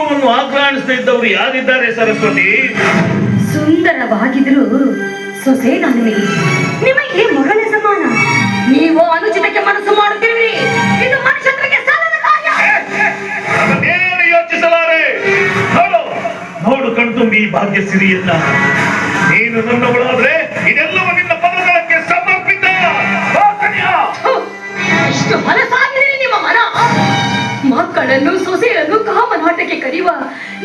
ಕುಟುಂಬವನ್ನು ಆಕ್ರಾಣಿಸ್ತಾ ಇದ್ದವರು ಯಾರಿದ್ದಾರೆ ಸರಸ್ವತಿ? ಸುಂದರವಾಗಿದ್ರು ಸೊಸೆ ನಾನು ನಿಮಗೆ ಮಗಳ ಸಮಾನ. ನೀವು ಅನುಚಿತಕ್ಕೆ ಮನಸ್ಸು ಮಾಡುತ್ತಿರುವಿರಿ. ಇದು ಮನುಷ್ಯತ್ವಕ್ಕೆ ಸಾಲದ ಕಾರ್ಯ. ಯೋಚಿಸಲಾರೆ? ನೋಡು ನೋಡು ಕಣ್ತುಂಬಿ ಈ ಭಾಗ್ಯ ಸಿರಿಯಲ್ಲ ನೀನು ನನ್ನವಳಾದ್ರೆ ಕರೆಯುವ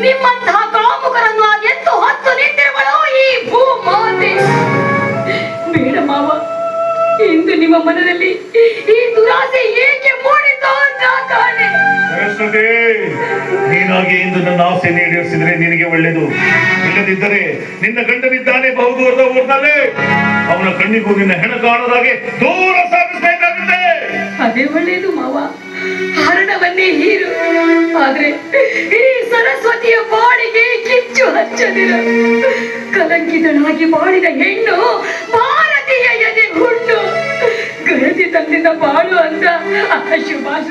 ನಿಮ್ಮಂತಹ ಕಾಮುಕರನ್ನು ಎತ್ತು ಹತ್ತು ನಿಂತಿರುವಳು ಈ ಭೂಮಾತೆ. ಬೇಡ ಮಾವ ಇಂದು ನಿಮ್ಮ ಮನದಲ್ಲಿ ಈ ದುರಾಸೆ ಏಕೆ ಮೂಡಿತೋ ನೀನಾಗಿ ಇಂದು ನನ್ನ ಆಸೆ ಈಡೇರಿಸಿದ್ರೆ ನಿನಗೆ ಒಳ್ಳೇದು ಇಲ್ಲದಿದ್ದರೆ ನಿನ್ನ ಗಂಡನಿದ್ದಾನೆ ಬಹುದೂರದ ಊರಿನಲ್ಲಿ. ಅವನ ಕಣ್ಣಿಗೂ ನಿನ್ನ ಹೆಣ ಕಾಣದಾಗೆ ದೂರ ಸಾಗಿಸಬೇಕಾಗುತ್ತೆ. ಅದೇ ಒಳ್ಳೆಯದು ಮಾವ. ಹರಣವನ್ನೇ ಹೀರು. ಆದ್ರೆ ಕಲಂಕಿತನಾಗಿ ಮಾಡಿದ ಹೆಣ್ಣು ಭಾರತೀಯ ಎದೆ ಹುಣ್ಣು. ಗಣತಿ ತಂದಿದ್ದ ಬಾಳು ಅಂತ ಆಶೀರ್ವಾದ.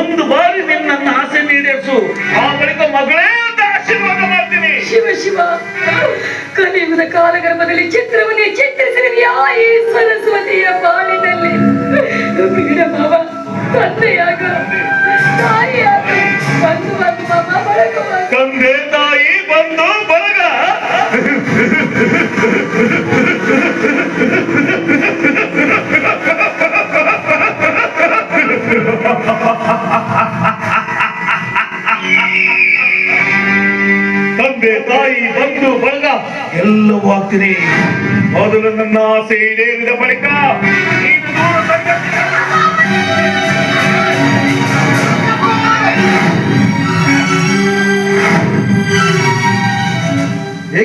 ಒಂದು ಬಾರಿ ನಿನ್ನ ಆಸೆ ನೀಡಿಸು ಆ ಬಳಿಕ ಮಗಳೇ ಅಂತ ಆಶೀರ್ವಾದ ಮಾಡ್ತೀನಿ. ಶಿವ ಶಿವ. ಕಲಿಯುಗದ ಕಾಲಗರ್ಭದಲ್ಲಿ ಚಿತ್ರವನ್ನೇ ಚಿತ್ರಿಸಿರುವ ಈ ಸರಸ್ವತಿಯ ಬಾಳಿನಲ್ಲಿ ಬೀಡ ಬಾಬಾ ತಂದೆಯಾಗ ತಾಯಿಯಾಗ ಬಂದು ತಂದೆ ತಾಯಿ ಬಂದು ಬರಗ ತಂದೆ ತಾಯಿ ಬಂದು ಬಳಗ. ಎಲ್ಲವೂ ಆಗ್ತೀನಿ ಮೊದಲು ನನ್ನ ಆಸೆ ಈಡೇರಿದ ಬಳಿಕ ನೀನು ದೂರ ಸಂಗತಿ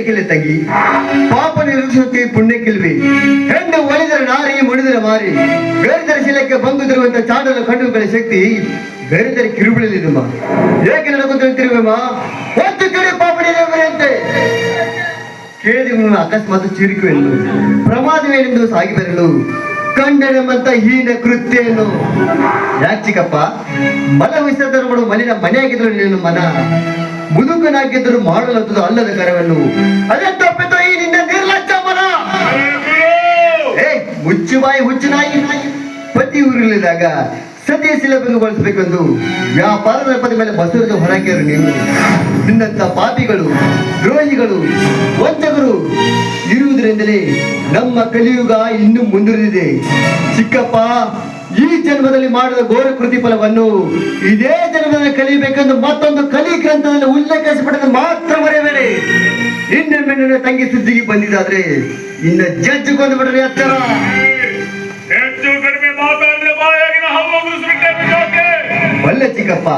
ಏಕಿಲ್ಲ ತಂಗಿ. ಪಾಪ ನಿರೂಪಿಸುತ್ತಿ ಪುಣ್ಯ ಕಿಲ್ವಿ. ಹೆಣ್ಣು ನಾರಿ ಮುಡಿದರ ಮಾರಿ. ಬೇರೆದರ ಶಿಲಕ್ಕೆ ಬಂಗುತ್ತಿರುವಂತ ಚಾಡಲು ಕಣ್ಣುಗಳ ಶಕ್ತಿ ಬೇರೆದರ ಕಿರುಬಿಡಲಿದಮ್ಮ ಏಕೆ ನನಗೊಂದು ನಿಂತಿರುವಮ್ಮ ಒಂದು ಕಡೆ ಪಾಪ ಅಂತೆ. ಕೇಳಿದ ಅಕಸ್ಮಾತ್ ಚಿರುಕುವೆಂದು ಪ್ರಮಾದವೇನೆಂದು ಸಾಗಿ ಬರಲು ಕಂಡನೆಂಬಂತ ಹೀನ ಕೃತ್ಯನು ಯಾಚಿಕಪ್ಪ ಮಲ ವಿಸರ್ಜನೆ ಮಲಿನ ಮನೆಯಾಗಿದ್ರು ನಿನ್ನ ಮನ. ಮುದುಕನಾಗಿದ್ದರು ಮಾಡಲತ್ತದು ಅಲ್ಲದ ಕರವನ್ನು. ಅದೇ ತಪ್ಪಿತ ಈ ನಿನ್ನ ನಿರ್ಲಕ್ಷ ಮನ? ಏ ಮುಚ್ಚು ಬಾಯಿ, ಹುಚ್ಚು ನಾಯಿ. ಪತಿ ಊರಿಲ್ಲಿದ್ದಾಗ ಸತಿಯ ಬಳಸಬೇಕೆಂದು ವ್ಯಾಪಾರದ ಪದ ಮೇಲೆ ಬಸವರಾಜ ಹೊರಕೇರು ನೀವು. ನಿನ್ನಂತ ಪಾಪಿಗಳು, ದ್ರೋಹಿಗಳು, ವಂಚಕರು ಇರುವುದರಿಂದಲೇ ನಮ್ಮ ಕಲಿಯುಗ ಇನ್ನೂ ಮುಂದುವರಿದಿದೆ. ಚಿಕ್ಕಪ್ಪ ಈ ಜನ್ಮದಲ್ಲಿ ಮಾಡಿದ ಘೋರ ಕೃತಿಫಲವನ್ನು ಇದೇ ಜನ್ಮದಲ್ಲಿ ಕಲಿಯಬೇಕೆಂದು ಮತ್ತೊಂದು ಕಲಿ ಗ್ರಂಥದಲ್ಲಿ ಉಲ್ಲೇಖಿಸಪಟ್ಟದ್ದು ಮಾತ್ರ ಬರೆಯಬೇಡಿ ಇನ್ನೊಮ್ಮೆ ನನ್ನ ತಂಗಿ ಸುದ್ದಿಗೆ ಬಂದಿದ್ದಾದ್ರೆ ಇನ್ನ ಜಡ್ಜ್ ಕೊಂದು ಬಿಡ್ರಿ ಎಚ್ಚರ ಒಳ್ಳೆ ಚಿಕ್ಕಪ್ಪ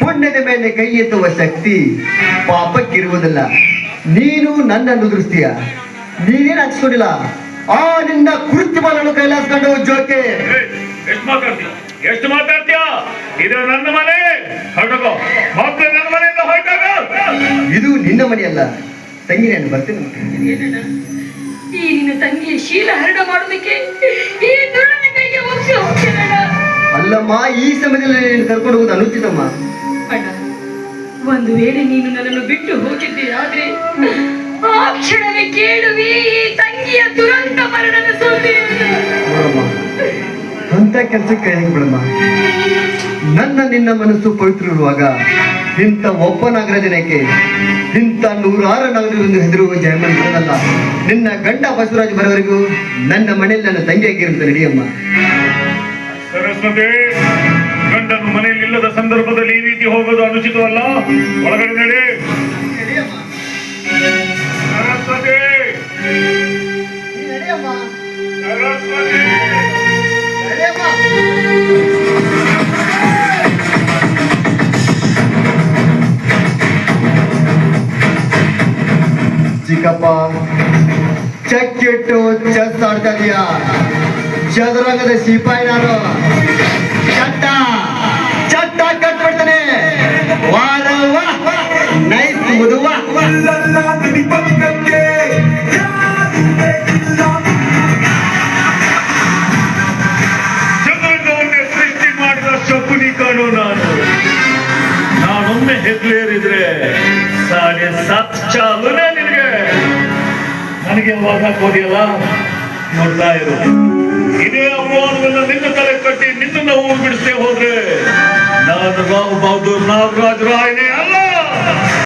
ಪುಣ್ಯದ ಮೇಲೆ ಕೈ ಎತ್ತುವ ಶಕ್ತಿ ಪಾಪಕ್ಕಿರುವುದಿಲ್ಲ. ನೀನು ನನ್ನನ್ನು ದೃಷ್ಟಿಯ. ನೀನೇನು ಹಚ್ಕೊಂಡಿಲ್ಲ ಆ ನಿನ್ನ ಕೃತ್ಯವನ್ನು ಕೈಲಾಸ್ಕೊಂಡು ಜೋಕೆ. ಎಷ್ಟು ಮಾತಾಡ್ತೀಯ? ಎಷ್ಟು ಮಾತಾಡ್ತೀಯ? ಇದು ನನ್ನ ಮನೆ. ಹೊರಟೋಗೋ. ಮಕ್ಕಳು ನನ್ನ ಮನೆಯಿಂದ ಹೊರಟೋಗ. ಇದು ನಿನ್ನ ಮನೆಯಲ್ಲ ತಂಗಿ ನಾನು ಬರ್ತೀನಿ? ಈ ನಿನ್ನ ತಂಗಿಯ ಶೀಲ ಹರಡ ಮಾಡೋದಕ್ಕೆ ಈ ಕೈಗೆ ಮುಗಿಸಿ ಅಲ್ಲಮ್ಮ ಈ ಸಮಯದಲ್ಲಿ ನೀನು ಕರ್ಕೊಂಡು ಹೋಗುದು ಅನುಚಿತಮ್ಮ. ಅಣ್ಣ ಒಂದು ವೇಳೆ ನೀನು ನನ್ನನ್ನು ಬಿಟ್ಟು ಹೋಗಿದ್ದೀರಾದ್ರೆ ಆದ್ರೆ ಆ ಕ್ಷಣವೇ ಕೇಳುವಿ ಈ ತಂಗಿಯ ದುರಂತ ಮರಣದ ಕೆಲಸಕ್ಕೆ ಕೈ ಬಿಡಮ್ಮ. ನನ್ನ ನಿನ್ನ ಮನಸ್ಸು ಪವಿತ್ರ ಇರುವಾಗ ಇಂಥ ಒಬ್ಬ ನಾಗರ ಜನಕ್ಕೆ ಇಂಥ ನೂರಾರು ನಾಗರಿಕರು ಹೆದರುವ ಬರೋದಲ್ಲ ನಿನ್ನ ಗಂಡ ಬಸವರಾಜ್ ಬರೋವರೆಗೂ ನನ್ನ ಮನೆಯಲ್ಲಿ ನನ್ನ ತಂಗಿಯಾಗಿರುತ್ತೆ ನಡಿಯಮ್ಮ. ಸರಸ್ವತಿ, ಗಂಡನು ಮನೆಯಲ್ಲಿ ಇಲ್ಲದ ಸಂದರ್ಭದಲ್ಲಿ ಈ ರೀತಿ ಹೋಗೋದು ಅನುಚಿತವಲ್ಲ? ಒಳಗಡೆ ನಡಿ. ಮಾಲೀಕಪ್ಪ ಚೆಕ್ ಚೆಸ್ ಆಡ್ತಾ ಇದೀಯ? ಚದುರಂಗದ ಸಿಪಾಯಿ ನಾನು. ಚಟ್ಟ ಚಟ್ಟ ಕಟ್ಬಿಡ್ತಾನೆ ವಾರ ನೈಸ್ ಮುದುವ. ನಾನು. ನಾನೊಮ್ಮೆ ಹೆಗ್ಲೇರಿದ್ರೆ ಸಾಡೆ ಸತ್ ಚಾಲನೆ. ಅವಾಗ ಹಾಕೋದಿಯಲ್ಲ ನೋಡ್ತಾ ಇರು. ಇದೇ ಅವಮಾನವನ್ನ ನಿನ್ನ ತಲೆ ಕಟ್ಟಿ ನಿನ್ನನ್ನ ಊರು ಬಿಡಿಸ್ತೇ ಹೋದ್ರೆ ನಾನು ಬಾಬು ಬಹದ್ದೂರ್ ನಾಗರಾಜ್ ರಾಯ್ನೇ